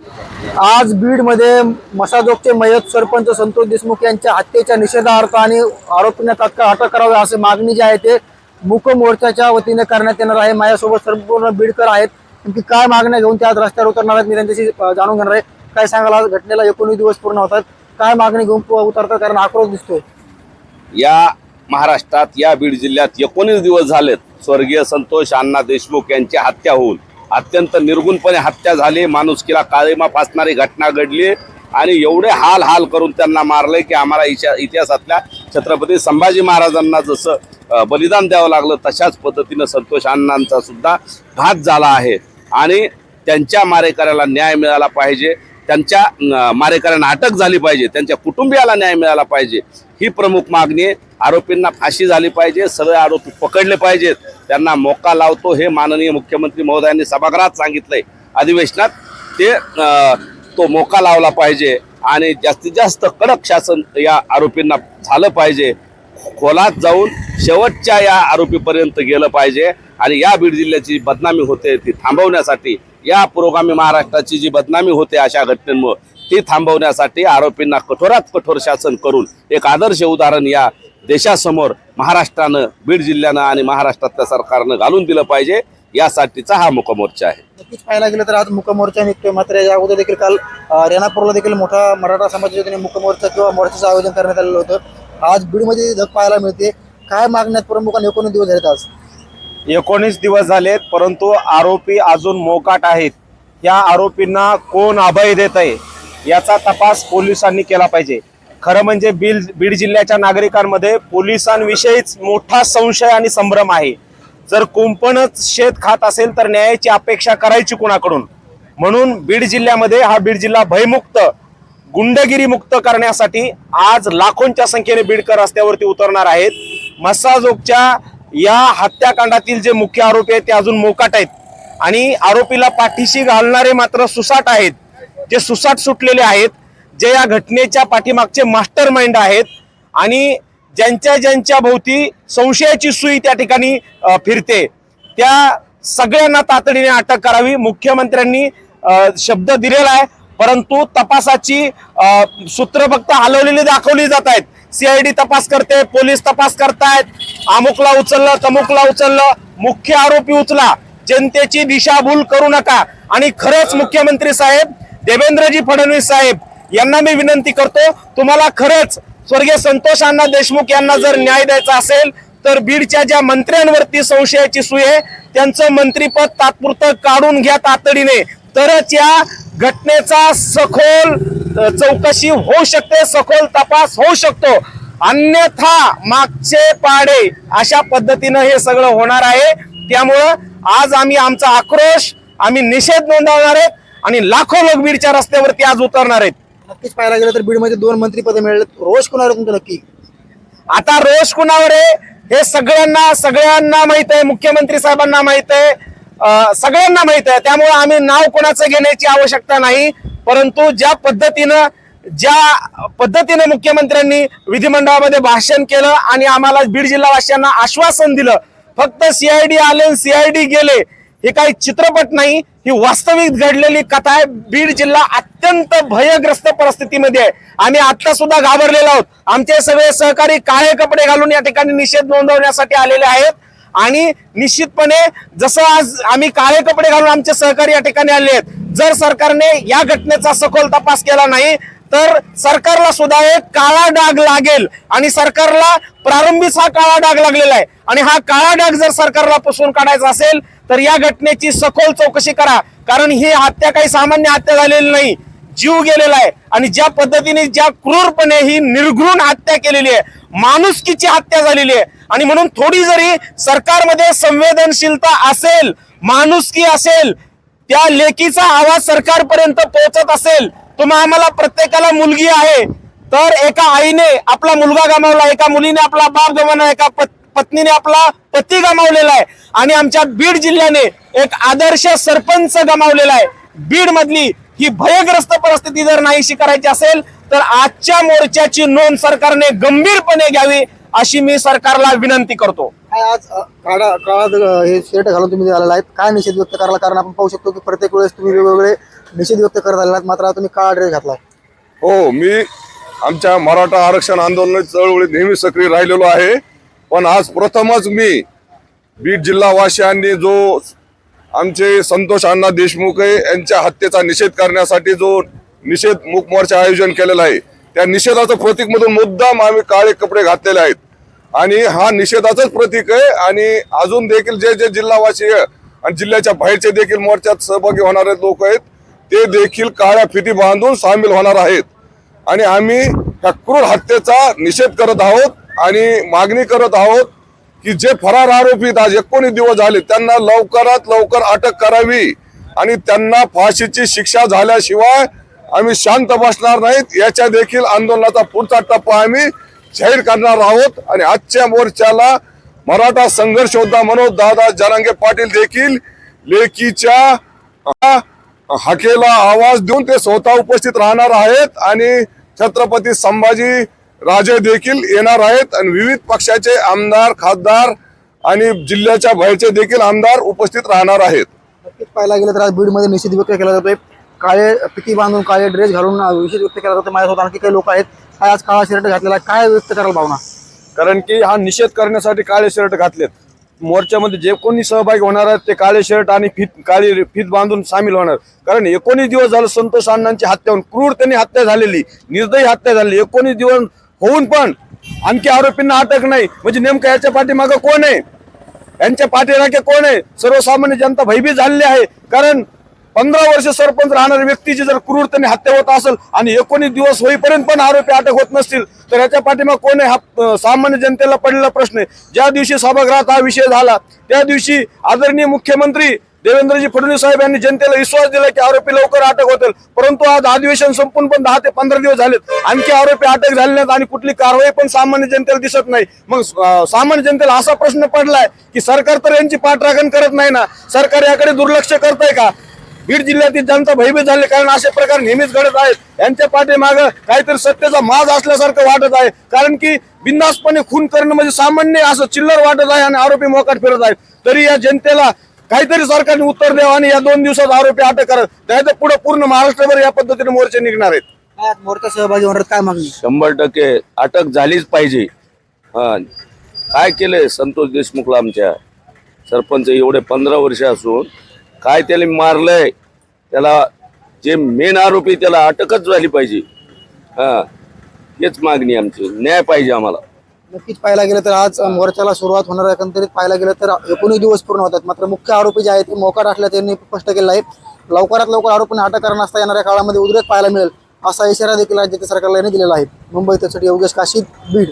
आज बीडमध्ये मसाजोगचे मयत सरपंच संतोष देशमुख यांच्या हत्येच्या निषेधार्थ आणि आरोपींना तात्काळ अटक करावी असे मागणी जी आहे ते मुक मोर्चाच्या वतीने करण्यात येणार आहे. माझ्यासोबत संपूर्ण बीडकर आहेत. नेमकी काय मागण्या घेऊन ते आज रस्त्यावर उतरणार आहेत मी त्यांच्याशी जाणून घेणार आहे. काय सांगाल आज घटनेला एकोणीस दिवस पूर्ण होतात काय मागणी घेऊन उतरतात? कारण आक्रोश दिसतोय. या महाराष्ट्रात या बीड जिल्ह्यात एकोणीस दिवस झालेत. स्वर्गीय संतोष अण्णा देशमुख यांची हत्या होऊन. अत्यंत निर्गुणपणे हत्या झाली माणुसकीला काळीमा फासणारी घटना घडली आणि एवढे हाल हाल करून त्यांना मारले की आम्हाला इशा इतिहासातल्या छत्रपती संभाजी महाराजांना जसं बलिदान द्यावं लागलं तशाच पद्धतीनं संतोष अण्णांचा सुद्धा घात झाला आहे. आणि त्यांच्या मारेकऱ्याला न्याय मिळाला पाहिजे त्यांच्या मारेकऱ्यांना अटक झाली पाहिजे त्यांच्या कुटुंबियाला न्याय मिळाला पाहिजे ही प्रमुख मागणी आहे. आरोपींना फाशी झाली पाहिजे सगळे आरोपी पकडले पाहिजेत. त्यांना मोका लावतो हे माननीय मुख्यमंत्री महोदयांनी सभागृहात सांगितलंय. अधिवेशनात ते तो मोका लावला पाहिजे आणि जास्तीत जास्त कडक शासन या आरोपींना झालं पाहिजे. खोलात जाऊन शेवटच्या या आरोपीपर्यंत गेलं पाहिजे आणि या बीड जिल्ह्याची बदनामी होते ती थांबवण्यासाठी या पुरोगामी महाराष्ट्राची जी बदनामी होते अशा घटनेमुळे ती थांबवण्यासाठी आरोपींना कठोरात कठोर शासन करून एक आदर्श उदाहरण या देशासमोर महाराष्ट्रानं बीड जिल्ह्यानं आणि महाराष्ट्रातल्या सरकारनं घालून दिलं पाहिजे यासाठीचा हा मुकमोर्चा आहे. नक्कीच पाहायला गेलं तर आज मुकमोर्चा निघतोय. मात्र याच्या अगोदर देखील काल रेणापूरला देखील मोठा मराठा समाजाच्या वतीने मुकमोर्चा किंवा मोर्चाचं आयोजन करण्यात आलेलं होतं. आज बीडमध्ये धग पाहायला मिळते काय मागण्यात प्रमुख आणि एकोणीस दिवस झालेत आज? एकोणीस दिवस झालेत परंतु आरोपी अजून मोकाट आहेत. या आरोपींना कोण अभय देत आहे याचा तपास पोलिसांनी केला पाहिजे. खरं म्हणजे बीड बीड जिल्ह्याच्या नागरिकांमध्ये पोलिसांविषयीच मोठा संशय आणि संभ्रम आहे. जर कुंपणच शेत खात असेल तर न्यायाची अपेक्षा करायची कुणाकडून? म्हणून बीड जिल्ह्यामध्ये हा बीड जिल्हा भयमुक्त गुंडगिरी मुक्त करण्यासाठी आज लाखोंच्या संख्येने बीडकर रस्त्यावरती उतरणार आहेत. मस्साजोगच्या या हत्याकांडातील जे मुख्य आरोपी आहेत ते अजून मोकाट आहेत. आणि आरोपीला पाठीशी घालणारे मात्र सुसाट आहेत. जे सुसाट सुटलेले आहेत जे या घटनेच्या पाठीमागचे मास्टर माइंड आहेत आणि ज्यांच्या ज्यांच्या भोवती संशयाची सुई त्या ठिकाणी फिरते त्या सगळ्यांना तातडीने अटक करावी. मुख्यमंत्र्यांनी शब्द दिलेला आहे परंतु तपासाची सूत्र फक्त हलवलेली दाखवली जात आहेत. सीआयडी तपास करते पोलीस तपास करतायत अमुकला उचललं तमुकला उचललं मुख्य आरोपी उचला. जनतेची दिशाभूल करू नका. आणि खरंच मुख्यमंत्री साहेब देवेंद्रजी फडणवीस साहेब यांना मी विनंती करतो तुम्हाला खरंच स्वर्गीय संतोष अण्णा देशमुख यांना जर न्याय द्यायचा असेल तर बीडच्या ज्या मंत्र्यांवरती संशयाची सुय आहे त्यांचं मंत्रीपद तात्पुरतं काढून घ्या तातडीने. तरच या घटनेचा सखोल चौकशी होऊ शकते सखोल तपास होऊ शकतो. अन्यथा मागचे पाडे अशा पद्धतीनं हे सगळं होणार आहे. त्यामुळं आज आम्ही आमचा आक्रोश आम्ही निषेध नोंदवणार आहेत आणि लाखो लोक बीडच्या रस्त्यावरती आज उतरणार आहेत. नक्कीच पाहायला गेलं तर बीडमध्ये दोन मंत्रीपद मिळाले रोज कुणावर तुमचं नक्की? आता रोष कुणावर आहे? हे सगळ्यांना सगळ्यांना माहीत आहे. मुख्यमंत्री साहेबांना माहीत आहे. सगळ्यांना माहीत आहे. त्यामुळे आम्ही नाव कोणाचं घेण्याची आवश्यकता नाही. परंतु ज्या पद्धतीनं ज्या पद्धतीने मुख्यमंत्र्यांनी विधिमंडळामध्ये भाषण केलं आणि आम्हाला बीड जिल्हावासियांना आश्वासन दिलं फक्त सीआयडी आले सीआयडी गेले हे काही चित्रपट नाही ही वास्तविक घडलेली कथा आहे. बीड जिल्हा अत्यंत भयग्रस्त परिस्थितीमध्ये आहे. आम्ही आता सुद्धा घाबरलेलो आहोत. आमचे सगळे सहकारी काळे कपडे घालून या ठिकाणी निषेध नोंदवण्यासाठी आलेले आहेत. आणि निश्चितपणे जसं आज आम्ही काळे कपडे घालून आमचे सहकारी या ठिकाणी आले आहेत जर सरकारने या घटनेचा सखोल तपास केला नाही तर सरकारला सुद्धा एक काळा डाग लागेल. आणि सरकारला प्रारंभीच हा काळा डाग लागलेला आहे. आणि हा काळा डाग जर सरकारला पुसून काढायचा असेल तर या घटनेची सखोल चौकशी करा. कारण ही हत्या काही सामान्य हत्या झालेली नाही. जीव गेलेला आहे. आणि ज्या पद्धतीने ज्या क्रूरपणे ही निर्घृण हत्या केलेली आहे माणुसकीची हत्या झालेली आहे. आणि म्हणून थोडी जरी सरकारमध्ये संवेदनशीलता असेल माणुसकी असेल त्या लेकीचा आवाज सरकारपर्यंत पोहोचत असेल तुम्ही आम्हाला प्रत्येकाला मुलगी आहे. तर एका आईने आपला मुलगा गमावला एका मुलीने आपला बाप गमावला एका पत- पत्नीने आपला पती गमावलेला आहे. आणि आमच्या बीड जिल्ह्याने एक आदर्श सरपंच गमावलेला आहे. बीड मधली ही भयग्रस्त परिस्थिती जर नाहीशी करायची असेल तर आजच्या मोर्चाची नोंद सरकारने गंभीरपणे घ्यावी अशी मी सरकारला विनंती करतो. काय आज काळा काळा द- हे शर्ट घालून तुम्ही आलेला आहेत. काय निषेध व्यक्त करायला कारण आपण पाहू शकतो की प्रत्येक वेळेस तुम्ही वेगवेगळे निषेध व्यक्त करत आलेला आहात, मात्र आता तुम्ही काळा ड्रेस घातला हो मी आमच्या मराठा आरक्षण आंदोलन चळवळीत नेहमी सक्रिय राहिलेलो आहे. पण आज प्रथमच मी बीड जिल्हावासियांनी जो आमचे संतोष अण्णा देशमुख यांच्या हत्येचा निषेध करण्यासाठी जो निषेध मूक मोर्चा आयोजन केलेला आहे त्या निषेधाचं प्रतीक म्हणून मुद्दाम आम्ही काळे कपडे घातलेले आहेत. आणि हा निषेधाचंच प्रतीक आहे आणि अजून देखील जे जे जिल्हावासी आहे आणि जिल्ह्याच्या बाहेरचे देखील मोर्चात सहभागी होणारे लोक आहेत ते देखील काळ्या फिती बांधून सामील होणार आहेत. आणि आम्ही ह्या क्रूर हत्येचा निषेध करत आहोत. आणि मागणी करत आहोत की जे फरार आरोपीत आज एकोणीस दिवस झाले त्यांना लवकरात लवकर अटक करावी आणि त्यांना फाशीची शिक्षा झाल्याशिवाय आम्ही शांत बसणार नाहीत. याच्या देखील आंदोलनाचा पुढचा टप्पा आम्ही जाहीर करणार आहोत. आणि आजच्या मोर्चाला मराठा संघर्ष योद्धा मनोज दादा जरांगे पाटील देखील लेकीच्या हकेला हाकेला आवाज देऊन ते स्वतः उपस्थित राहणार आहेत. आणि छत्रपती संभाजी राजे देखील येणार आहेत आणि विविध पक्षाचे आमदार खासदार आणि जिल्ह्याच्या बाहेरचे देखील आमदार उपस्थित राहणार आहेत. नक्कीच पाहायला गेलं तर आज बीडमध्ये निषेध व्यक्त केला जातोय. काळे पिकी बांधून काळे ड्रेस घालून निषेध व्यक्त केला जातो माझ्यासोबत आणखी काही लोक आहेत. काय आज काळा शर्ट घातलेला आहे. काय व्यक्त करायला भावना? कारण की हा निषेध करण्यासाठी काळे शर्ट घातलेत. मोर्चामध्ये जे कोणी सहभागी होणार आहेत ते काळे शर्ट आणि फित काळी फित बांधून सामील होणार. कारण एकोणीस दिवस झालं संतोष अण्णांची हत्या होऊन क्रूर त्यांनी हत्या झालेली निर्दयी हत्या झालेली. एकोणीस दिवस होऊन पण आणखी आरोपींना अटक नाही. म्हणजे नेमकं याच्या पाठीमागं कोण आहे? यांच्या पाठीराखे कोण आहे? सर्वसामान्य जनता भयभीत झालेली आहे. कारण पंधरा वर्ष सरपंच राहणाऱ्या व्यक्तीची जर क्रूरतेने हत्या होत असेल आणि एकोणीस दिवस होईपर्यंत पण आरोपी अटक होत नसतील तर याच्या पाठीमाग कोण आहे? हा सामान्य जनतेला पडलेला प्रश्न आहे. ज्या दिवशी सभागृहात हा विषय झाला त्या दिवशी आदरणीय मुख्यमंत्री देवेंद्रजी फडणवीस साहेब यांनी जनतेला विश्वास दिला की आरोपी लवकर अटक होतील. परंतु आज अधिवेशन संपून पण दहा ते पंधरा दिवस झालेत. आणखी आरोपी अटक झाले नाहीत आणि कुठली कारवाई पण सामान्य जनतेला दिसत नाही. मग सामान्य जनतेला असा प्रश्न पडलाय की सरकार तर यांची पाठराखण करत नाही ना? सरकार याकडे दुर्लक्ष करताय का? बीड जिल्ह्यातील जनता भयभीत झाले कारण असे प्रकार नेहमीच घडत आहेत. यांच्या पाठीमागं काहीतरी सत्तेचा माज असल्यासारखं वाटत आहे. कारण की बिंदासपणे खून करणं म्हणजे सामान्य असं चिल्लर वाटत आहे आणि आरोपी मोकाट फिरत आहेत. तरी या जनतेला काहीतरी सरकारने उत्तर द्यावं आणि या दोन दिवसात आरोपी अटक करत नाही पुढे पूर्ण महाराष्ट्रभर या पद्धतीने मोर्चे निघणार आहेत. काय मोर्चा सहभागी होणार काय मागणी? शंभर टक्के अटक झालीच पाहिजे. हा. काय केलंय संतोष देशमुखला आमच्या सरपंच? एवढे पंधरा वर्ष असून काय त्याला मारलंय? त्याला जे मेन आरोपी त्याला अटकच झाली पाहिजे. हा. हेच मागणी आमची. न्याय पाहिजे आम्हाला. नक्कीच पाहायला गेलं तर आज मोर्चाला सुरुवात होणार आहे. एकंदरीत पाहायला गेलं तर एकोणीस दिवस पूर्ण होतात. मात्र मुख्य आरोपी जे आहेत ते मोकाट असल्याचं त्यांनी स्पष्ट केलं आहे. लवकरात लवकर आरोपींना अटक करणार असता येणाऱ्या काळामध्ये उद्रेक पाहायला मिळेल असा इशारा देखील राज्याच्या सरकारला दिलेला आहे. मुंबई त्यासाठी योगेश काशीद बीड.